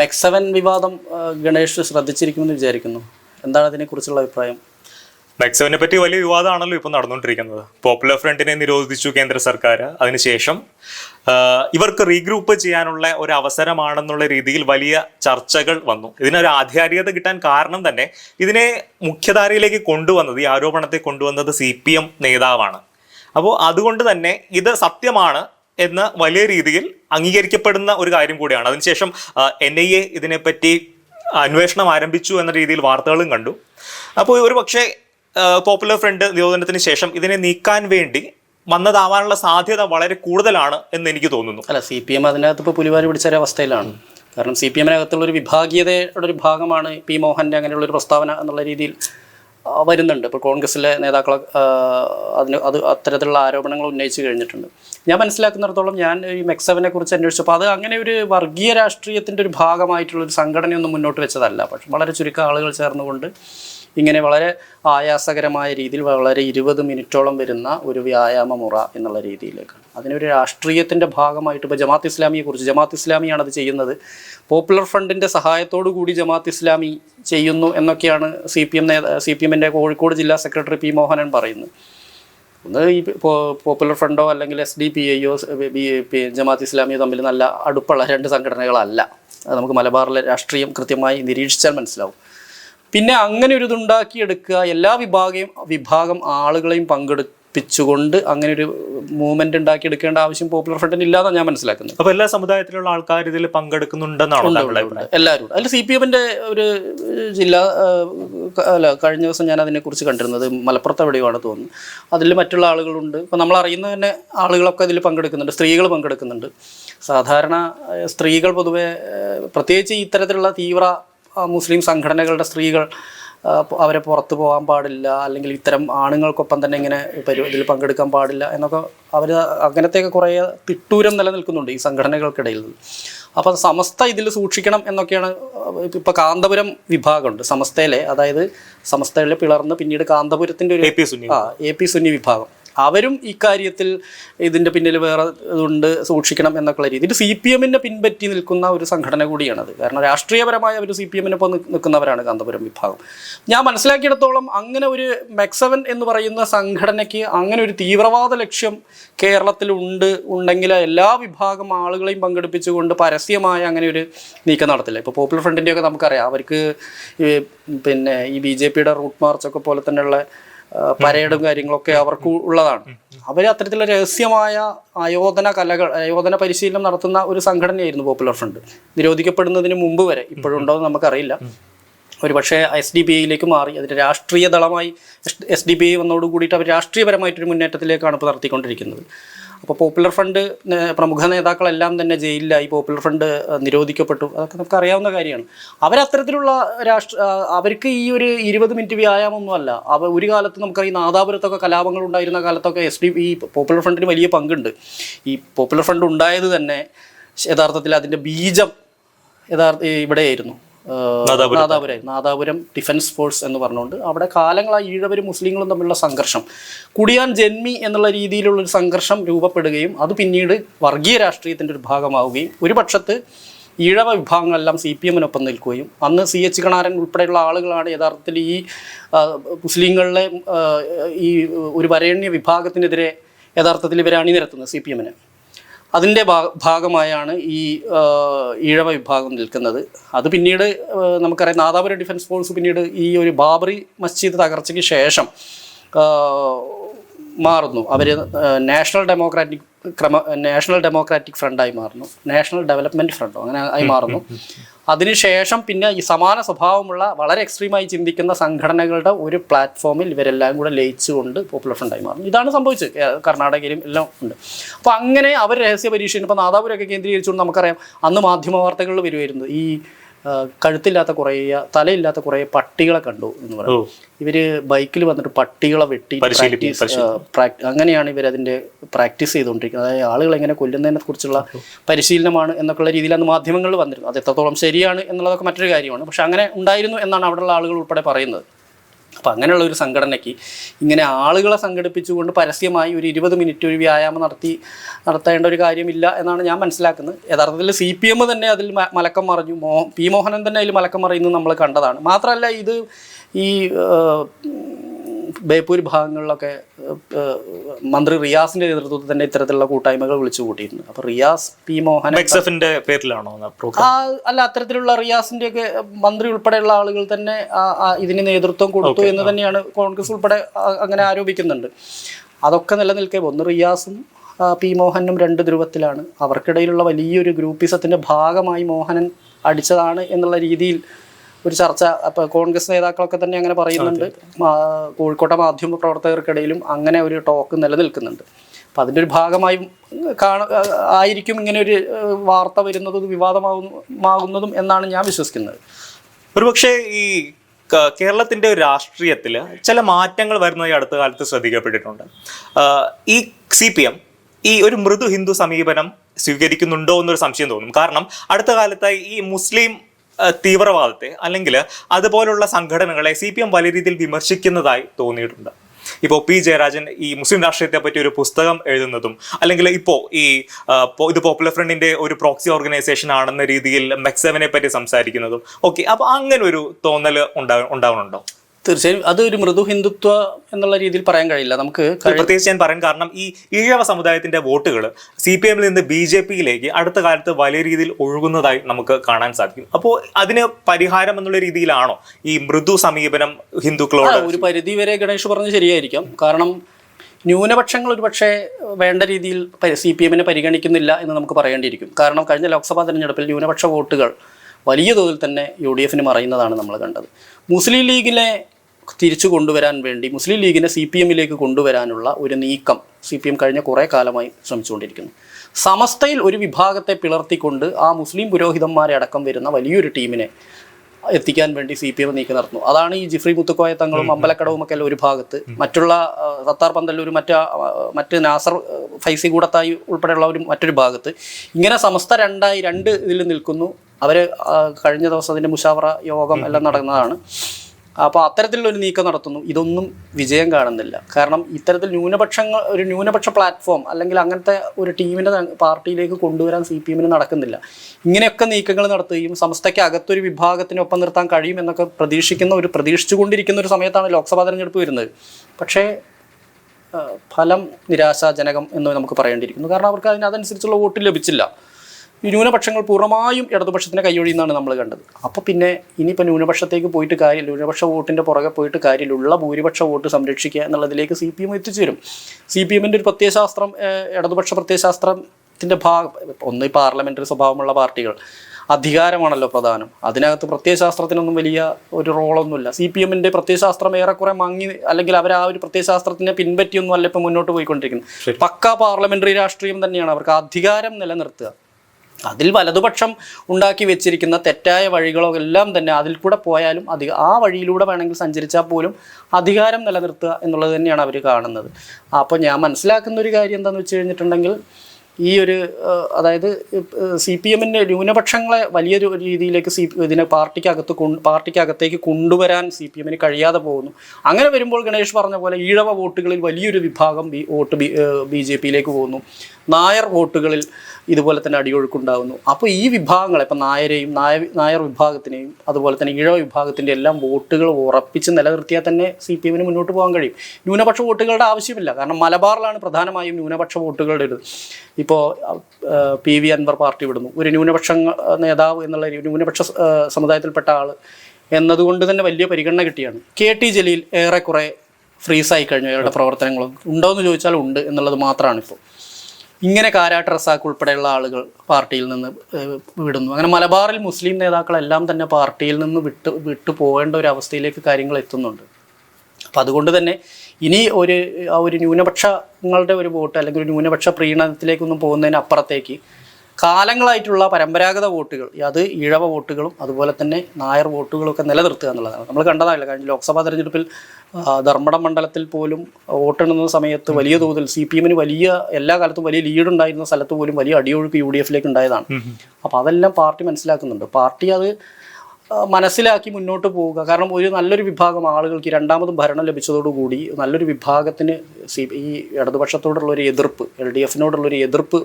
മെക്സവൻ വിവാദം ഗണേഷ് ശ്രദ്ധിച്ചിരിക്കുമെന്ന് വിചാരിക്കുന്നു. എന്താണ് അതിനെക്കുറിച്ചുള്ള അഭിപ്രായം? മെക്സോവിനെ പറ്റി വലിയ വിവാദമാണല്ലോ ഇപ്പൊ നടന്നുകൊണ്ടിരിക്കുന്നത്. പോപ്പുലർ ഫ്രണ്ടിനെ നിരോധിച്ചു കേന്ദ്ര സർക്കാർ. അതിനുശേഷം ഇവർക്ക് റീഗ്രൂപ്പ് ചെയ്യാനുള്ള ഒരു അവസരമാണെന്നുള്ള രീതിയിൽ വലിയ ചർച്ചകൾ വന്നു. ഇതിനൊരു ആധികാരികത കിട്ടാൻ കാരണം തന്നെ ഇതിനെ മുഖ്യധാരയിലേക്ക് കൊണ്ടുവന്നത് ഈ ആരോപണത്തെ കൊണ്ടുവന്നത് സി നേതാവാണ്. അപ്പോൾ അതുകൊണ്ട് തന്നെ ഇത് സത്യമാണ്. എന്ന് വലിയ രീതിയിൽ അംഗീകരിക്കപ്പെടുന്ന ഒരു കാര്യം കൂടിയാണ്. അതിനുശേഷം എൻ ഐ എ ഇതിനെപ്പറ്റി അന്വേഷണം ആരംഭിച്ചു എന്ന രീതിയിൽ വാർത്തകളും കണ്ടു. അപ്പോൾ ഒരു പക്ഷേ പോപ്പുലർ ഫ്രണ്ട് നിരോധനത്തിന് ശേഷം ഇതിനെ നീക്കാൻ വേണ്ടി വന്നതാവാനുള്ള സാധ്യത വളരെ കൂടുതലാണ് എന്ന് എനിക്ക് തോന്നുന്നു. അല്ല സി പി എം അതിനകത്ത് ഇപ്പോൾ പുലിവാരി പിടിച്ച ഒരു അവസ്ഥയിലാണ്. കാരണം സി പി എമ്മിനകത്തുള്ള ഒരു വിഭാഗീയതയുടെ ഒരു ഭാഗമാണ് പി മോഹന്റെ അങ്ങനെയുള്ള ഒരു പ്രസ്താവന എന്നുള്ള രീതിയിൽ വരുന്നുണ്ട്. ഇപ്പോൾ കോൺഗ്രസിലെ നേതാക്കൾ അതിന് അത് അത്തരത്തിലുള്ള ആരോപണങ്ങൾ ഉന്നയിച്ചു കഴിഞ്ഞിട്ടുണ്ട്. ഞാൻ മനസ്സിലാക്കുന്നിടത്തോളം ഞാൻ ഈ മെക്സവനെ കുറിച്ച് അന്വേഷിച്ചപ്പോൾ അത് അങ്ങനെ ഒരു വർഗീയ രാഷ്ട്രീയത്തിന്റെ ഒരു ഭാഗമായിട്ടുള്ള ഒരു സംഘടനയൊന്നും മുന്നോട്ട് വെച്ചതല്ല. പക്ഷെ വളരെ ചുരുക്കം ആളുകൾ ചേർന്നുകൊണ്ട് ഇങ്ങനെ വളരെ ആയാസകരമായ രീതിയിൽ വളരെ ഇരുപത് മിനിറ്റോളം വരുന്ന ഒരു വ്യായാമ മുറ എന്നുള്ള രീതിയിലേക്കാണ്. അതിനൊരു രാഷ്ട്രീയത്തിന്റെ ഭാഗമായിട്ട് ഇപ്പോൾ ജമാത്ത് ഇസ്ലാമിയെ കുറിച്ച് ജമാത്ത് ഇസ്ലാമിയാണ് അത് ചെയ്യുന്നത്. പോപ്പുലർ ഫ്രണ്ടിന്റെ സഹായത്തോടു കൂടി ജമാത്ത് ഇസ്ലാമി ചെയ്യുന്നു എന്നൊക്കെയാണ് C P M C P എമ്മിന്റെ കോഴിക്കോട് ജില്ലാ സെക്രട്ടറി പി മോഹനൻ പറയുന്നത്. ഒന്ന് ഈ പോപ്പുലർ ഫ്രണ്ടോ അല്ലെങ്കിൽ എസ് ഡി പി ഐയോ ബി ജമാത്ത് ഇസ്ലാമിയോ തമ്മിൽ നല്ല അടുപ്പുള്ള രണ്ട് സംഘടനകളല്ല. അത് നമുക്ക് മലബാറിലെ രാഷ്ട്രീയം കൃത്യമായി നിരീക്ഷിച്ചാൽ മനസ്സിലാവും. പിന്നെ അങ്ങനെ ഒരു ഇതുണ്ടാക്കിയെടുക്കുക എല്ലാ വിഭാഗയും വിഭാഗം ആളുകളെയും പങ്കെടുപ്പിച്ചുകൊണ്ട് അങ്ങനെ ഒരു മൂവ്മെന്റ് ഉണ്ടാക്കിയെടുക്കേണ്ട ആവശ്യം പോപ്പുലർ ഫ്രണ്ടിന് ഇല്ലാന്നാണ് ഞാൻ മനസ്സിലാക്കുന്നത്. അപ്പൊ എല്ലാ സമുദായത്തിലുള്ള ആൾക്കാർ ഇതിൽ പങ്കെടുക്കുന്നുണ്ടെന്നാണ് എല്ലാവരും അതിൽ സി പി എമ്മിന്റെ ഒരു ജില്ലാ അല്ല കഴിഞ്ഞ ദിവസം ഞാൻ അതിനെക്കുറിച്ച് കണ്ടിരുന്നത് മലപ്പുറത്ത് എവിടെയാണ് തോന്നുന്നു. അതിൽ മറ്റുള്ള ആളുകളുണ്ട്. ഇപ്പൊ നമ്മൾ അറിയുന്ന തന്നെ ആളുകളൊക്കെ അതിൽ പങ്കെടുക്കുന്നുണ്ട്. സ്ത്രീകൾ പങ്കെടുക്കുന്നുണ്ട്. സാധാരണ സ്ത്രീകൾ പൊതുവെ പ്രത്യേകിച്ച് ഇത്തരത്തിലുള്ള തീവ്ര മുസ്ലിം സംഘടനകളുടെ സ്ത്രീകൾ അവരെ പുറത്തു പോകാൻ പാടില്ല അല്ലെങ്കിൽ ഇത്തരം ആണുങ്ങൾക്കൊപ്പം തന്നെ ഇങ്ങനെ ഇതിൽ പങ്കെടുക്കാൻ പാടില്ല എന്നൊക്കെ അവർ അങ്ങനത്തെയൊക്കെ കുറേ തിട്ടൂരം നിലനിൽക്കുന്നുണ്ട് ഈ സംഘടനകൾക്കിടയിൽ. അപ്പോൾ സമസ്ത ഇതിൽ സൂക്ഷിക്കണം എന്നൊക്കെയാണ് ഇപ്പോൾ കാന്തപുരം വിഭാഗമുണ്ട് സമസ്തയിലെ അതായത് സമസ്തയിലെ പിളർന്ന് പിന്നീട് കാന്തപുരത്തിന്റെ ഒരു എ പി സുന്നി ആ എ പി സുന്നി വിഭാഗം. അവരും ഇക്കാര്യത്തിൽ ഇതിന്റെ പിന്നിൽ വേറെ ഇതുണ്ട് സൂക്ഷിക്കണം എന്നൊക്കെയുള്ള രീതി. ഇത് സി പി എമ്മിനെ പിൻപറ്റി നിൽക്കുന്ന ഒരു സംഘടന കൂടിയാണത്. കാരണം രാഷ്ട്രീയപരമായ അവർ സി പി എമ്മിനൊപ്പം നിൽക്കുന്നവരാണ് കാന്തപുരം വിഭാഗം. ഞാൻ മനസ്സിലാക്കിയിടത്തോളം അങ്ങനെ ഒരു മെക്സവൻ എന്ന് പറയുന്ന സംഘടനയ്ക്ക് അങ്ങനെ ഒരു തീവ്രവാദ ലക്ഷ്യം കേരളത്തിലുണ്ട് ഉണ്ടെങ്കിൽ എല്ലാ വിഭാഗം ആളുകളെയും പങ്കെടുപ്പിച്ചുകൊണ്ട് പരസ്യമായ അങ്ങനെ ഒരു നീക്കം നടത്തില്ല. ഇപ്പോൾ പോപ്പുലർ ഫ്രണ്ടിന്റെയൊക്കെ നമുക്കറിയാം. അവർക്ക് പിന്നെ ഈ ബി ജെ പിയുടെ റൂട്ട് മാർച്ചൊക്കെ പോലെ തന്നെയുള്ള പരേഡും കാര്യങ്ങളൊക്കെ അവർക്ക് ഉള്ളതാണ്. അവർ അത്തരത്തിലുള്ള രഹസ്യമായ ആയോധന കലകൾ ആയോധന പരിശീലനം നടത്തുന്ന ഒരു സംഘടനയായിരുന്നു പോപ്പുലർ ഫ്രണ്ട് നിരോധിക്കപ്പെടുന്നതിന് മുമ്പ് വരെ. ഇപ്പോഴുണ്ടോ എന്ന് നമുക്കറിയില്ല. ഒരു പക്ഷേ എസ് ഡി ബി ഐയിലേക്ക് മാറി അതിന്റെ രാഷ്ട്രീയ ദളമായി എസ് ഡി ബി ഐ വന്നതോട് കൂടിയിട്ട് അവർ രാഷ്ട്രീയപരമായിട്ടൊരു മുന്നേറ്റത്തിലേക്കാണ് ഇപ്പോൾ നടത്തിക്കൊണ്ടിരിക്കുന്നത്. അപ്പോൾ പോപ്പുലർ ഫ്രണ്ട് പ്രമുഖ നേതാക്കളെല്ലാം തന്നെ ജയിലിലായി. Popular front നിരോധിക്കപ്പെട്ടു. അതൊക്കെ നമുക്ക് അറിയാവുന്ന കാര്യമാണ്. അവരത്തരത്തിലുള്ള രാഷ്ട്ര അവർക്ക് ഈ ഒരു ഇരുപത് മിനിറ്റ് വ്യായാമമൊന്നുമല്ല. അവ ഒരു കാലത്ത് നമുക്കറിയാം നാദാപുരത്തൊക്കെ കലാപങ്ങൾ ഉണ്ടായിരുന്ന കാലത്തൊക്കെ എസ് ഡി ഈ പോപ്പുലർ ഫ്രണ്ടിന് വലിയ പങ്കുണ്ട്. ഈ പോപ്പുലർ ഫ്രണ്ട് ഉണ്ടായത് തന്നെ യഥാർത്ഥത്തിൽ അതിന്റെ ബീജം യഥാർത്ഥ ഇവിടെയായിരുന്നു. നാദാപുരം. നാദാപുരം. ഡിഫൻസ് ഫോഴ്സ് എന്ന് പറഞ്ഞുകൊണ്ട് അവിടെ കാലങ്ങളായി ഈഴവരും മുസ്ലിങ്ങളും തമ്മിലുള്ള സംഘർഷം. കുടിയാൻ ജന്മി എന്നുള്ള രീതിയിലുള്ള ഒരു സംഘർഷം രൂപപ്പെടുകയും അത് പിന്നീട് വർഗീയ രാഷ്ട്രീയത്തിന്റെ ഒരു ഭാഗമാവുകയും ഒരു പക്ഷത്ത് ഈഴവ വിഭാഗങ്ങളെല്ലാം സി പി എമ്മിനൊപ്പം നിൽക്കുകയും അന്ന് സി എച്ച് കണാരൻ ഉൾപ്പെടെയുള്ള ആളുകളാണ് യഥാർത്ഥത്തിൽ ഈ മുസ്ലിങ്ങളിലെ ഈ ഒരു വരേണ്യ വിഭാഗത്തിനെതിരെ യഥാർത്ഥത്തിൽ ഇവരെ അണിനിരത്തുന്നത് സി പി എമ്മിന്. അതിന്റെ ഭാ- ഭാഗമായാണ് ഈ ഈഴവ വിഭാഗം നിൽക്കുന്നത്. അത് പിന്നീട് നമുക്കറിയാം നാദാപുരം ഡിഫൻസ് ഫോഴ്സ് പിന്നീട് ഈ ഒരു ബാബറി മസ്ജിദ് തകർച്ചയ്ക്ക് ശേഷം മാറുന്നു. അവർ നാഷണൽ ഡെമോക്രാറ്റിക് ക്രമ നാഷണൽ ഡെമോക്രാറ്റിക് ഫ്രണ്ടായി മാറുന്നു. നാഷണൽ ഡെവലപ്മെന്റ് ഫ്രണ്ടോ അങ്ങനെ ആയി മാറുന്നു. അതിനുശേഷം പിന്നെ ഈ സമാന സ്വഭാവമുള്ള വളരെ എക്സ്ട്രീമായി ചിന്തിക്കുന്ന സംഘടനകളുടെ ഒരു പ്ലാറ്റ്ഫോമിൽ ഇവരെല്ലാം കൂടെ ലയിച്ചുകൊണ്ട് പോപ്പുലർ ഫ്രണ്ടായി മാറും ഇതാണ് സംഭവിച്ചത്. കർണാടകയിലും എല്ലാം ഉണ്ട്. അപ്പോൾ അങ്ങനെ അവർ രഹസ്യ പരീക്ഷയിൽ ഇപ്പോൾ നാദാപുരമൊക്കെ കേന്ദ്രീകരിച്ചുകൊണ്ട് നമുക്കറിയാം അന്ന് മാധ്യമ വാർത്തകളിൽ വരുമായിരുന്നു. ഈ കഴുത്തില്ലാത്ത കുറേ തലയില്ലാത്ത കുറേ പട്ടികളെ കണ്ടു എന്ന് പറയുന്നു പറയും ഇവർ ബൈക്കിൽ വന്നിട്ട് പട്ടികളെ വെട്ടി പ്രാക്ടീസ് അങ്ങനെയാണ് ഇവർ അതിന്റെ പ്രാക്ടീസ് ചെയ്തുകൊണ്ടിരിക്കുന്നത്. അതായത് ആളുകൾ എങ്ങനെ കൊല്ലുന്നതിനെ കുറിച്ചുള്ള പരിശീലനമാണ് എന്നൊക്കെയുള്ള രീതിയിൽ അന്ന് മാധ്യമങ്ങളിൽ വന്നിരുന്നത്. അത് എത്രത്തോളം ശരിയാണ് എന്നുള്ളതൊക്കെ മറ്റൊരു കാര്യമാണ്. പക്ഷെ അങ്ങനെ ഉണ്ടായിരുന്നു എന്നാണ് അവിടെയുള്ള ആളുകൾ ഉൾപ്പെടെ പറയുന്നത്. അപ്പം അങ്ങനെയുള്ള ഒരു സംഘടനയ്ക്ക് ഇങ്ങനെ ആളുകളെ സംഘടിപ്പിച്ചുകൊണ്ട് പരസ്യമായി ഒരു ഇരുപത് മിനിറ്റ് ഒരു വ്യായാമം നടത്തി നടത്തേണ്ട ഒരു കാര്യമില്ല എന്നാണ് ഞാൻ മനസ്സിലാക്കുന്നത്. യഥാർത്ഥത്തിൽ സി പി എം തന്നെ അതിൽ മലക്കം മറിഞ്ഞു. മോ പി മോഹനൻ തന്നെ അതിൽ മലക്കം മറിയുന്നത് നമ്മൾ കണ്ടതാണ്. മാത്രമല്ല ഇത് ഈ ബേപ്പൂർ ഭാഗങ്ങളിലൊക്കെ മന്ത്രി റിയാസിന്റെ നേതൃത്വത്തിൽ തന്നെ ഇത്തരത്തിലുള്ള കൂട്ടായ്മകൾ വിളിച്ചു കൂട്ടിയിരുന്നു. അപ്പൊ റിയാസ് പി മോഹൻ പേരിലാണോ അല്ല അത്തരത്തിലുള്ള റിയാസിന്റെ ഒക്കെ മന്ത്രി ഉൾപ്പെടെയുള്ള ആളുകൾ തന്നെ ഇതിന് നേതൃത്വം കൊടുത്തു എന്ന് തന്നെയാണ് കോൺഗ്രസ് ഉൾപ്പെടെ അങ്ങനെ ആരോപിക്കുന്നുണ്ട്. അതൊക്കെ നിലനിൽക്കെ ഒന്ന് റിയാസും പി മോഹനും രണ്ട് ധ്രുവത്തിലാണ്. അവർക്കിടയിലുള്ള വലിയൊരു ഗ്രൂപ്പിസത്തിന്റെ ഭാഗമായി മോഹനൻ അടിച്ചതാണ് എന്നുള്ള രീതിയിൽ ഒരു ചർച്ച. അപ്പൊ കോൺഗ്രസ് നേതാക്കളൊക്കെ തന്നെ അങ്ങനെ പറയുന്നുണ്ട്. കോഴിക്കോട്ടെ മാധ്യമ പ്രവർത്തകർക്കിടയിലും അങ്ങനെ ഒരു ടോക്ക് നിലനിൽക്കുന്നുണ്ട്. അപ്പം അതിന്റെ ഒരു ഭാഗമായി കാണ ആയിരിക്കും ഇങ്ങനെ ഒരു വാർത്ത വരുന്നതും വിവാദമാകുന്നതും എന്നാണ് ഞാൻ വിശ്വസിക്കുന്നത്. ഒരുപക്ഷെ ഈ കേരളത്തിന്റെ രാഷ്ട്രീയത്തിൽ ചില മാറ്റങ്ങൾ വരുന്നതായി അടുത്ത കാലത്ത് ശ്രദ്ധിക്കപ്പെട്ടിട്ടുണ്ട്. ഈ സി പി എം ഈ ഒരു മൃദു ഹിന്ദു സമീപനം സ്വീകരിക്കുന്നുണ്ടോ എന്നൊരു സംശയം തോന്നും. കാരണം അടുത്ത കാലത്തായി ഈ മുസ്ലിം തീവ്രവാദത്തെ അല്ലെങ്കിൽ അതുപോലുള്ള സംഘടനകളെ സി പി എം വലിയ രീതിയിൽ വിമർശിക്കുന്നതായി തോന്നിയിട്ടുണ്ട്. ഇപ്പോൾ പി ജയരാജൻ ഈ മുസ്ലിം രാഷ്ട്രീയത്തെ പറ്റി ഒരു പുസ്തകം എഴുതുന്നതും അല്ലെങ്കിൽ ഇപ്പോൾ ഈ ഇത് പോപ്പുലർ ഫ്രണ്ടിന്റെ ഒരു പ്രോക്സി ഓർഗനൈസേഷൻ ആണെന്ന രീതിയിൽ മെക്സവനെ പറ്റി സംസാരിക്കുന്നതും ഓക്കെ അപ്പോൾ അങ്ങനെ ഒരു തോന്നൽ ഉണ്ടാ ഉണ്ടാവുന്നുണ്ടോ? തീർച്ചയായും അത് ഒരു മൃദു ഹിന്ദുത്വ എന്നുള്ള രീതിയിൽ പറയാൻ കഴിയില്ല. നമുക്ക് പ്രത്യേകിച്ച് ഞാൻ പറയാൻ കാരണം ഈ ഈഴവ സമുദായത്തിന്റെ വോട്ടുകൾ സി പി എമ്മിൽ നിന്ന് ബി ജെ പിയിലേക്ക് അടുത്ത കാലത്ത് വലിയ രീതിയിൽ ഒഴുകുന്നതായി നമുക്ക് കാണാൻ സാധിക്കും. അപ്പോൾ അതിന് പരിഹാരം എന്നുള്ള രീതിയിലാണോ ഈ മൃദു സമീപനം ഹിന്ദുക്കളോട്? ഒരു പരിധി വരെ ഗണേഷ് പറഞ്ഞ് ശരിയായിരിക്കാം. കാരണം ന്യൂനപക്ഷങ്ങൾ ഒരു പക്ഷേ വേണ്ട രീതിയിൽ സി പി എമ്മിനെ പരിഗണിക്കുന്നില്ല എന്ന് നമുക്ക് പറയേണ്ടിയിരിക്കും. കാരണം കഴിഞ്ഞ ലോക്സഭാ തെരഞ്ഞെടുപ്പിൽ ന്യൂനപക്ഷ വോട്ടുകൾ വലിയ തോതിൽ തന്നെ യു ഡി എഫിന് മറയുന്നതാണ് നമ്മൾ കണ്ടത്. മുസ്ലിം ലീഗിനെ തിരിച്ചു കൊണ്ടുവരാൻ വേണ്ടി മുസ്ലിം ലീഗിനെ സി പി എമ്മിലേക്ക് കൊണ്ടുവരാനുള്ള ഒരു നീക്കം സി പി എം കഴിഞ്ഞ കുറേ കാലമായി ശ്രമിച്ചുകൊണ്ടിരിക്കുന്നു. സമസ്തയിൽ ഒരു വിഭാഗത്തെ പിളർത്തിക്കൊണ്ട് ആ മുസ്ലിം പുരോഹിതന്മാരെ അടക്കം വരുന്ന വലിയൊരു ടീമിനെ എത്തിക്കാൻ വേണ്ടി സി പി എം നീക്കം നടത്തുന്നു. അതാണ് ഈ ജിഫ്രി മുത്തുക്കോയ തങ്ങളും അമ്പലക്കടവും ഒക്കെ ഒരു ഭാഗത്ത് മറ്റുള്ള സത്താർ പന്തല്ലൂർ മറ്റ് മറ്റ് നാസർ ഫൈസി കൂടത്തായി ഉൾപ്പെടെയുള്ള ഒരു മറ്റൊരു ഭാഗത്ത് ഇങ്ങനെ സമസ്ത രണ്ടായി രണ്ട് ഇതിൽ നിൽക്കുന്നു. അവർ കഴിഞ്ഞ ദിവസം അതിന്റെ മുഷാവറ യോഗം എല്ലാം നടന്നതാണ്. അപ്പോൾ അത്തരത്തിലുള്ള ഒരു നീക്കം നടത്തുന്നു. ഇതൊന്നും വിജയം കാണുന്നില്ല. കാരണം ഇത്തരത്തിൽ ന്യൂനപക്ഷങ്ങൾ ഒരു ന്യൂനപക്ഷ പ്ലാറ്റ്ഫോം അല്ലെങ്കിൽ അങ്ങനത്തെ ഒരു ടീമിനെ പാർട്ടിയിലേക്ക് കൊണ്ടുവരാൻ സി പി എമ്മിന് നടക്കുന്നില്ല. ഇങ്ങനെയൊക്കെ നീക്കങ്ങൾ നടത്തുകയും സംസ്ഥയ്ക്ക് അകത്തൊരു വിഭാഗത്തിനൊപ്പം നിർത്താൻ കഴിയും എന്നൊക്കെ പ്രതീക്ഷിക്കുന്ന ഒരു പ്രതീക്ഷിച്ചുകൊണ്ടിരിക്കുന്ന ഒരു സമയത്താണ് ലോക്സഭാ തെരഞ്ഞെടുപ്പ് വരുന്നത്. പക്ഷേ ഫലം നിരാശാജനകം എന്ന് നമുക്ക് പറയേണ്ടിയിരിക്കുന്നു. കാരണം അവർക്ക് അതിനനുസരിച്ചുള്ള വോട്ട് ലഭിച്ചില്ല. ഈ ന്യൂനപക്ഷങ്ങൾ പൂർണമായും ഇടതുപക്ഷത്തിന് കൈയൊഴിയുന്നതാണ് നമ്മൾ കണ്ടത്. അപ്പോൾ പിന്നെ ഇനിയിപ്പോൾ ന്യൂനപക്ഷത്തേക്ക് പോയിട്ട് കാര്യം ന്യൂനപക്ഷ വോട്ടിന്റെ പുറകെ പോയിട്ട് കാര്യമില്ല. ഭൂരിപക്ഷ വോട്ട് സംരക്ഷിക്കുക എന്നുള്ളതിലേക്ക് സി പി എം എത്തിച്ചേരും സി പി എമ്മിന്റെ ഒരു പ്രത്യയശാസ്ത്രം ഇടതുപക്ഷ പ്രത്യയശാസ്ത്രത്തിന്റെ ഭാഗം ഒന്ന് പാർലമെന്ററി സ്വഭാവമുള്ള പാർട്ടികൾ അധികാരമാണല്ലോ പ്രധാനം. അതിനകത്ത് പ്രത്യയശാസ്ത്രത്തിനൊന്നും വലിയ ഒരു റോളൊന്നുമില്ല. സി പി എമ്മിന്റെ പ്രത്യയശാസ്ത്രം ഏറെക്കുറെ മങ്ങി അല്ലെങ്കിൽ അവർ ആ ഒരു പ്രത്യയശാസ്ത്രത്തിനെ പിൻപറ്റിയൊന്നും അല്ല ഇപ്പം മുന്നോട്ട് പോയിക്കൊണ്ടിരിക്കുന്നത്. പക്കാ പാർലമെന്ററി രാഷ്ട്രീയം തന്നെയാണ് അവർക്ക് അധികാരം നിലനിർത്തുക. അതിൽ വലതുപക്ഷം ഉണ്ടാക്കി വെച്ചിരിക്കുന്ന തെറ്റായ വഴികളോ എല്ലാം തന്നെ അതിൽ കൂടെ പോയാലും അധിക ആ വഴിയിലൂടെ വേണമെങ്കിൽ സഞ്ചരിച്ചാൽ പോലും അധികാരം നിലനിർത്തുക എന്നുള്ളത് തന്നെയാണ് അവർ കാണുന്നത്. അപ്പോൾ ഞാൻ മനസ്സിലാക്കുന്ന ഒരു കാര്യം എന്താണെന്ന് വെച്ച് കഴിഞ്ഞിട്ടുണ്ടെങ്കിൽ ഈ ഒരു അതായത് സി പി എമ്മിന്റെ ന്യൂനപക്ഷങ്ങളെ വലിയൊരു രീതിയിലേക്ക് സി ഇതിനെ പാർട്ടിക്കകത്ത് കൊ പാർട്ടിക്കകത്തേക്ക് കൊണ്ടുവരാൻ സി പി എമ്മിന് കഴിയാതെ പോകുന്നു. അങ്ങനെ വരുമ്പോൾ ഗണേഷ് പറഞ്ഞ പോലെ ഈഴവ വോട്ടുകളിൽ വലിയൊരു വിഭാഗം B vote B B J പിയിലേക്ക് പോകുന്നു. നായർ വോട്ടുകളിൽ ഇതുപോലെ തന്നെ അടിയൊഴുക്കുണ്ടാകുന്നു അപ്പോൾ ഈ വിഭാഗങ്ങളെ ഇപ്പം നായരെയും നായ നായർ വിഭാഗത്തിനെയും അതുപോലെ തന്നെ ഇഴ വിഭാഗത്തിന്റെ എല്ലാം വോട്ടുകൾ ഉറപ്പിച്ച് നിലനിർത്തിയാൽ തന്നെ സി പി എമ്മിന് മുന്നോട്ട് പോകാൻ കഴിയും. ന്യൂനപക്ഷ വോട്ടുകളുടെ ആവശ്യമില്ല. കാരണം മലബാറിലാണ് പ്രധാനമായും ന്യൂനപക്ഷ വോട്ടുകളുടെ ഇത്. ഇപ്പോൾ പി വി അൻവർ പാർട്ടി വിടുന്നു. ഒരു ന്യൂനപക്ഷ നേതാവ് എന്നുള്ള ഒരു ന്യൂനപക്ഷ സമുദായത്തിൽപ്പെട്ട ആൾ എന്നതുകൊണ്ട് തന്നെ വലിയ പരിഗണന കിട്ടിയാണ്. കെ ടി ജലീൽ ഏറെക്കുറെ ഫ്രീസായി കഴിഞ്ഞു. അയാളുടെ പ്രവർത്തനങ്ങളും ഉണ്ടോ എന്ന് ചോദിച്ചാൽ ഉണ്ട് എന്നുള്ളത് മാത്രമാണ് ഇപ്പോൾ ഇങ്ങനെ കാരാട്ട് റസാഖ് ഉൾപ്പെടെയുള്ള ആളുകൾ പാർട്ടിയിൽ നിന്ന് വിടുന്നു. അങ്ങനെ മലബാറിൽ മുസ്ലിം നേതാക്കളെല്ലാം തന്നെ പാർട്ടിയിൽ നിന്ന് വിട്ട് വിട്ടു പോകേണ്ട ഒരു അവസ്ഥയിലേക്ക് കാര്യങ്ങൾ എത്തുന്നുണ്ട്. അപ്പം അതുകൊണ്ട് തന്നെ ഇനി ഒരു ആ ഒരു ന്യൂനപക്ഷങ്ങളുടെ ഒരു വോട്ട് അല്ലെങ്കിൽ ഒരു ന്യൂനപക്ഷ പ്രീണനത്തിലേക്കൊന്നും പോകുന്നതിന് അപ്പുറത്തേക്ക് കാലങ്ങളായിട്ടുള്ള പരമ്പരാഗത വോട്ടുകൾ അത് ഈഴവ വോട്ടുകളും അതുപോലെ തന്നെ നായർ വോട്ടുകളൊക്കെ നിലനിർത്തുക എന്നുള്ളതാണ്. നമ്മൾ കണ്ടതായില്ല കഴിഞ്ഞ ലോക്സഭാ തെരഞ്ഞെടുപ്പിൽ ധർമ്മടം മണ്ഡലത്തിൽ പോലും വോട്ടെണ്ണുന്ന സമയത്ത് വലിയ തോതിൽ സി പി എമ്മിന് വലിയ എല്ലാ കാലത്തും വലിയ ലീഡ് ഉണ്ടായിരുന്ന സ്ഥലത്ത് പോലും വലിയ അടിയൊഴുക്ക് യു ഡി എഫിലേക്ക് ഉണ്ടായതാണ്. അപ്പോൾ അതെല്ലാം പാർട്ടി മനസ്സിലാക്കുന്നുണ്ട്. പാർട്ടി അത് മനസ്സിലാക്കി മുന്നോട്ട് പോവുക. കാരണം ഒരു നല്ലൊരു വിഭാഗം ആളുകൾക്ക് രണ്ടാമതും ഭരണം ലഭിച്ചതോടുകൂടി നല്ലൊരു വിഭാഗത്തിന് സി ഈ ഇടതുപക്ഷത്തോടുള്ള ഒരു എതിർപ്പ് എൽ ഡി എഫിനോടുള്ള ഒരു എതിർപ്പ്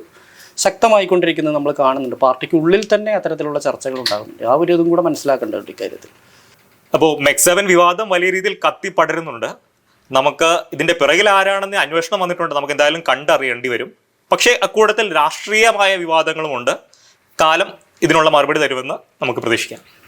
ശക്തമായിക്കൊണ്ടിരിക്കുന്നത് നമ്മൾ കാണുന്നുണ്ട്. പാർട്ടിക്ക് ഉള്ളിൽ തന്നെ അത്തരത്തിലുള്ള ചർച്ചകൾ ഉണ്ടാകുന്നുണ്ട് ആ ഒരു ഇതും കൂടെ മനസ്സിലാക്കേണ്ടതുണ്ട് ഇക്കാര്യത്തിൽ അപ്പോൾ മെക്സവൻ വിവാദം വലിയ രീതിയിൽ കത്തി പടരുന്നുണ്ട്. നമുക്ക് ഇതിന്റെ പിറകിൽ ആരാണെന്ന് അന്വേഷണം വന്നിട്ടുണ്ട്. നമുക്ക് എന്തായാലും കണ്ടറിയേണ്ടി വരും. പക്ഷേ അക്കൂട്ടത്തിൽ രാഷ്ട്രീയമായ വിവാദങ്ങളുമുണ്ട്. കാലം ഇതിനുള്ള മറുപടി തരുമെന്ന് നമുക്ക് പ്രതീക്ഷിക്കാം.